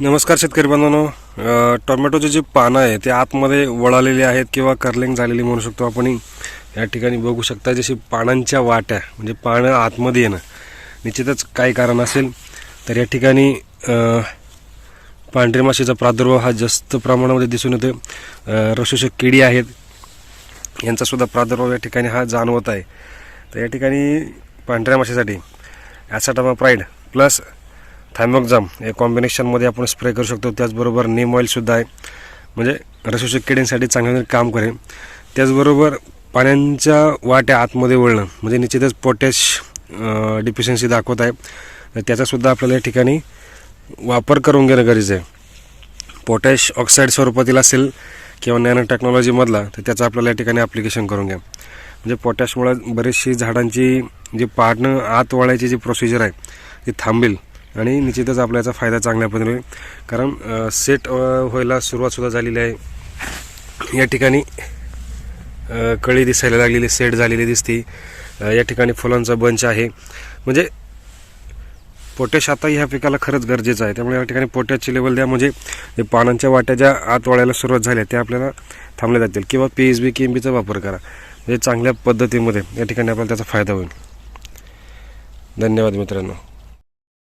नमस्कार शेतकरी बांधवांनो टोमॅटोचे जे पानं आहे ते आतमध्ये वळालेले आहेत किंवा कर्लिंग झालेली म्हणू शकतो आपण. या ठिकाणी बघू शकता जशी पानांच्या वाट्या म्हणजे पानं आतमध्ये येणं. निश्चितच काय कारण असेल. तर या ठिकाणी पांढरे माशीचा प्रादुर्भाव हा जास्त प्रमाणामध्ये दिसून येतो अ, रसोषक किडी आहेत. यांचा सुद्धा प्रादुर्भाव या ठिकाणी हा जाणवत आहे. तर या ठिकाणी पांढऱ्या माशीसाठी ॲसाटामा प्राईड प्लस थायमोक्झाम या कॉम्बिनेशनमध्ये आपण स्प्रे करू शकतो. त्याचबरोबर नेम ऑइलसुद्धा आहे. म्हणजे रसोशक किडींसाठी चांगलं काम करेल. त्याचबरोबर पाण्यांच्या वाट्या आतमध्ये वळणं म्हणजे निश्चितच पोटॅश डिफिशियन्सी दाखवत आहे. तर त्याचासुद्धा आपल्याला या ठिकाणी वापर करून घेणं गरजेचं आहे. पोटॅश ऑक्साईड स्वरूपातील असेल किंवा नॅनो टेक्नॉलॉजीमधला तर त्याचं आपल्याला या ठिकाणी ॲप्लिकेशन करून घ्या. म्हणजे पोटॅशमुळे बरीचशी झाडांची जी पाडणं आत वळायची जी प्रोसिजर आहे ती थांबेल. आणि निश्चितच आपला याचा फायदा चांगल्या पद्धतीने कारण सेट व्हायला सुरुवातसुद्धा झालेली आहे. या ठिकाणी कळी दिसायला लागलेली सेट झालेली दिसते. या ठिकाणी फुलांचा बंच आहे. म्हणजे पोटॅश आता ह्या पिकाला खरंच गरजेचं आहे. त्यामुळे या ठिकाणी पोटॅशची लेवल द्या. म्हणजे पानांच्या वाट्या ज्या आत वळायला सुरुवात झाल्या त्या आपल्याला थांबल्या जातील. किंवा P S B K M बीचा वापर करा. म्हणजे चांगल्या पद्धतीमध्ये या ठिकाणी आपल्याला त्याचा फायदा होईल. धन्यवाद मित्रांनो.